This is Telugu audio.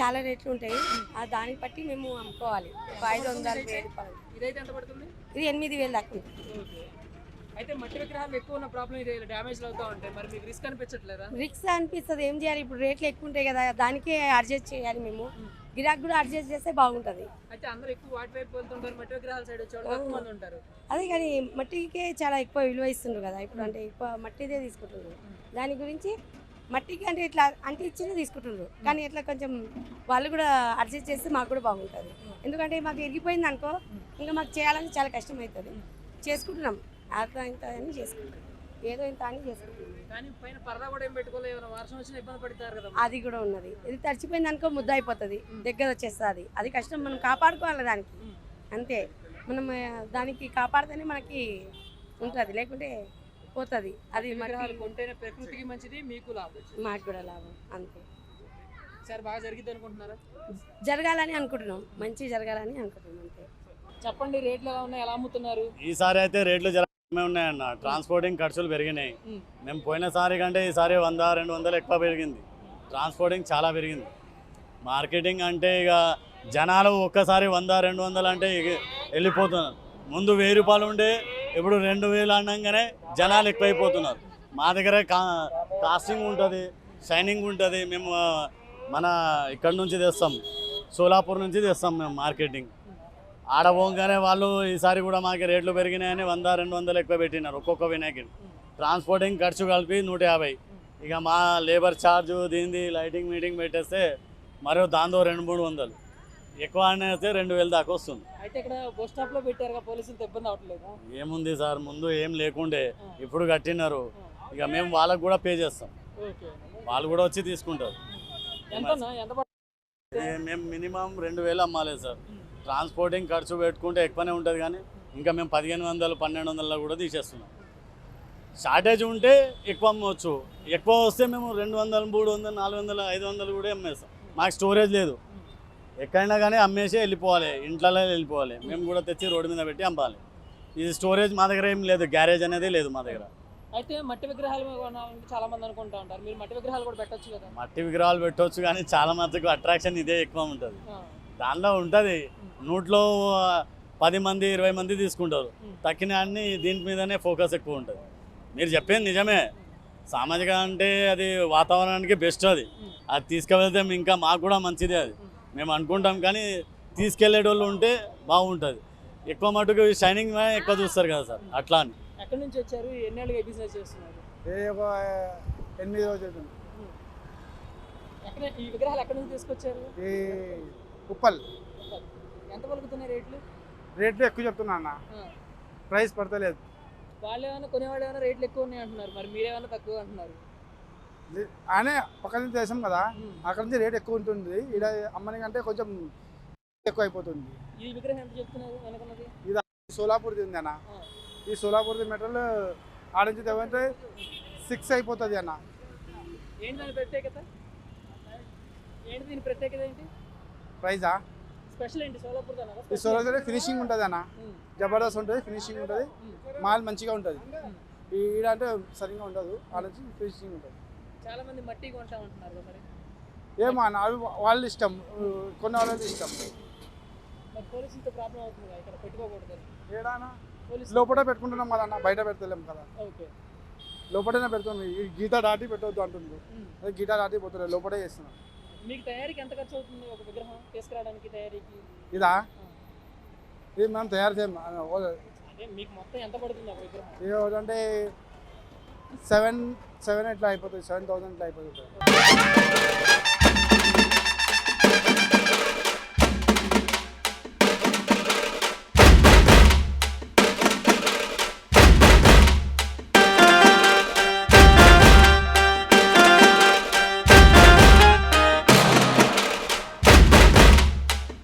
చాలా రేట్లు ఉంటాయి. ఆ దాన్ని బట్టి మేము అమ్ముకోవాలి. ఐదు వందలు ఇది ఎనిమిది వేలు దాకా అయితే మట్టి విగ్రహాలు ఎక్కువ ఉన్న ప్రాబ్లం ఇది డ్యామేజ్ అవుతా ఉంటాయి మరి మీకు రిస్క్ అనిపించట్లేదా? రిక్స్ అనిపిస్తుంది ఏం చేయాలి? ఇప్పుడు రేట్లు ఎక్కువ ఉంటాయి కదా దానికే అడ్జస్ట్ చేయాలి మేము. గిరాక్ కూడా అడ్జస్ట్ చేస్తే బాగుంటుంది. అయితే అందరూ ఎక్కువ వాటి వైపు వెళ్తుంటారు మట్టి విగ్రహాల సైడ్ వచ్చే వాళ్ళు తక్కువ మంది ఉంటారు. అదే కానీ మట్టికే చాలా ఎక్కువ విలువ ఇస్తుండ్రు కదా ఇప్పుడు అంటే ఎక్కువ మట్టిదే తీసుకుంటున్నారు. దాని గురించి మట్టికి అంటే ఇట్లా అంటే ఇచ్చింది తీసుకుంటున్నారు. కానీ ఇట్లా కొంచెం వాళ్ళు కూడా అడ్జస్ట్ చేస్తే మాకు కూడా బాగుంటుంది. ఎందుకంటే మాకు ఇరిగిపోయింది అనుకో ఇంకా మాకు చేయాలని చాలా కష్టం అవుతుంది చేసుకుంటున్నాం ఇంత అని చేసుకుంటున్నాం. ఏదో ఇంత అని చేసుకుంటున్నాం. కానీ పైన పరదా కూడా ఏం పెట్టుకోలేదు ఏమైనా వర్షం వచ్చినా ఇబ్బంది పడతారు కదా అది కూడా ఉన్నది. ఇది తడిచిపోయింది అనుకో ముద్ద అయిపోతుంది దగ్గర వచ్చేస్తుంది. అది కష్టం మనం కాపాడుకోవాలి దానికి. అంతే. మనం దానికి కాపాడితేనే మనకి ఉంటుంది. లేకుంటే పోతుంది. అది విగ్రహాలు కొంటేనే ప్రకృతికి మంచిది మీకు లాభం. మాకు కూడా లాభం అంతే. సరే బాగా జరిగిద్ది అనుకుంటున్నారా? జరగాలని అనుకుంటున్నాం మంచి జరగాలని అనుకుంటున్నాం అంతే. చెప్పండి రేట్లు ఎలా ఉన్నాయి ఎలా అమ్ముతున్నారు? ఈసారి అయితే రేట్లు జరగమే ఉన్నాయన్న ట్రాన్స్పోర్టింగ్ ఖర్చులు పెరిగినాయి. మేము పోయినసారి కంటే ఈసారి వంద రెండు వందలు ఎక్కువ పెరిగింది. ట్రాన్స్పోర్టింగ్ చాలా పెరిగింది. మార్కెటింగ్ అంటే ఇక జనాలు ఒక్కసారి వంద రెండు వందలు అంటే ఇక వెళ్ళిపోతున్నారు. ముందు వెయ్యి రూపాయలు ఉండే ఇప్పుడు రెండు వేలు అనగానే జనాలు ఎక్కువైపోతున్నారు. మా దగ్గర కా కాస్టింగ్ ఉంటుంది షైనింగ్ ఉంటుంది. మేము మన ఇక్కడ నుంచి తెస్తాం. సోలాపూర్ నుంచి తెస్తాం మేము మార్కెటింగ్. ఆడ పోగానే వాళ్ళు ఈసారి కూడా మాకు రేట్లు పెరిగినాయని వంద రెండు వందలు ఎక్కువ పెట్టినారు ఒక్కొక్క వినాయకుడు. ట్రాన్స్పోర్టింగ్ ఖర్చు కలిపి నూట యాభై. ఇక మా లేబర్ ఛార్జ్ దీనిది లైటింగ్ మీటింగ్ పెట్టేస్తే మరో దాంతో రెండు మూడు వందలు. ఎక్కువ అయితే రెండు వేలు దాకా వస్తుంది. అయితే ఇక్కడ బస్ స్టాప్లో పెట్టారు పోలీసులతో ఇబ్బంది అవట్లేదు ఏముంది సార్ ముందు ఏం లేకుండే ఇప్పుడు కట్టినారు. ఇక మేము వాళ్ళకు కూడా పే చేస్తాం. వాళ్ళు కూడా వచ్చి తీసుకుంటారు. మేము మినిమం రెండు వేలు అమ్మాలి సార్. ట్రాన్స్పోర్టింగ్ ఖర్చు పెట్టుకుంటే ఎక్కువనే ఉంటుంది కానీ ఇంకా మేము పదిహేను వందలు పన్నెండు వందల కూడా తీసేస్తున్నాం. షార్టేజ్ ఉంటే ఎక్కువ అమ్మవచ్చు. ఎక్కువ వస్తే మేము రెండు వందలు మూడు వందలు నాలుగు వందలు ఐదు వందలు కూడా అమ్మేస్తాం. మాకు స్టోరేజ్ లేదు. ఎక్కడైనా కానీ అమ్మేసి వెళ్ళిపోవాలి ఇంట్లోనే వెళ్ళిపోవాలి. మేము కూడా తెచ్చి రోడ్డు మీద పెట్టి అమ్మాలి. ఇది స్టోరేజ్ మా దగ్గర ఏం లేదు గ్యారేజ్ అనేది లేదు మా దగ్గర. అయితే మట్టి విగ్రహాలు చాలా మంది అనుకుంటా ఉంటారు. మీరు మట్టి విగ్రహాలు కూడా పెట్టొచ్చు కదా? మట్టి విగ్రహాలు పెట్టవచ్చు కానీ చాలా మటుకు అట్రాక్షన్ ఇదే ఎక్కువ ఉంటుంది. దానిలో ఉంటుంది. నూట్లో పది మంది ఇరవై మంది తీసుకుంటారు. తక్కిన అన్ని దీని మీదనే ఫోకస్ ఎక్కువ ఉంటుంది. మీరు చెప్పేది నిజమే. సామాజిక అంటే అది వాతావరణానికి బెస్ట్ అది. అది తీసుకువెళ్తే ఇంకా మాకు కూడా మంచిదే అది. మేము అనుకుంటాం కానీ తీసుకెళ్ళేటోళ్ళు ఉంటే బాగుంటుంది. ఎక్కువ మటుకు షైనింగ్ ఎక్కువ చూస్తారు కదా సార్ అట్లా అని. ఎక్కడి నుంచి వచ్చారు? ఎన్నేళ్ళుగా బిజినెస్ చేస్తున్నారు? ఏ ఒక ఎనిమిది రోజులు ఎక్కడ ఈ విగ్రహాలు ఎక్కడి నుంచి తీసుకొచ్చారు? ఈ ఉప్పల్. ఎంత పలుకుతున్నాయి రేట్లు? రేట్లు ఎక్కువ చెప్తున్నా అన్న. ప్రైస్ పడతలేదు. వాళ్ళు ఏమైనా కొనేవాళ్ళు ఏమైనా రేట్లు ఎక్కువ ఉన్నాయి అంటున్నారు మరి మీరేమైనా తక్కువ అంటున్నారు? ఆయనే పక్క నుంచి చేసాం కదా. అక్కడ నుంచి రేట్ ఎక్కువ ఉంటుంది. ఇక్కడ అమ్మని కంటే కొంచెం ఎక్కువ అయిపోతుంది. వెనకున్నది? సోలాపూర్ది ఉంది అన్న. ఈ సోలాపూర్ది మెటల్ ఆడ నుంచి తెవ్వంటే సిక్స్ అయిపోతుంది అన్న. ప్రైజా? ఈ సోలాపూర్ ఫినిషింగ్ ఉంటుంది అన్న. జబర్దస్త్ ఉంటుంది ఫినిషింగ్ ఉంటుంది. మాల్ మంచిగా ఉంటుంది. ఈ ఈడ అంటే సరిగా ఉండదు. ఆడ నుంచి ఫినిషింగ్ ఉంటుంది. చాలా మంది మట్టి కొంటా ఉంటున్నారు మరి? ఏమో అన్న అవి వాళ్ళ ఇష్టం కొన్ని వాళ్ళది ఇష్టం. మరి పోలీసులతో ప్రాబ్లం అవుతుంది కదా ఇక్కడ పెట్టుకోకూడదు ఏడానా? లోపల పెట్టుకుంటున్నాం కదా అన్న బయట పెడతలేం కదా. ఓకే. లోపలనే పెడుతుంది ఈ గీత దాటి పెట్టవద్దు అంటుంది. అదే గీత దాటి పోతుంది లోపలే చేస్తున్నాం. మీకు తయారీకి ఎంత ఖర్చు అవుతుంది ఒక విగ్రహం తీసుకురావడానికి తయారీకి? ఇదా? ఇది మనం తయారు చేయం అదే మీకు మొత్తం ఎంత పడుతుంది ఒక విగ్రహం? అంటే సెవెన్ సెవెన్ ఎట్లా అయిపోతుంది? సెవెన్ థౌసండ్ ఎట్లా అయిపోతుంది?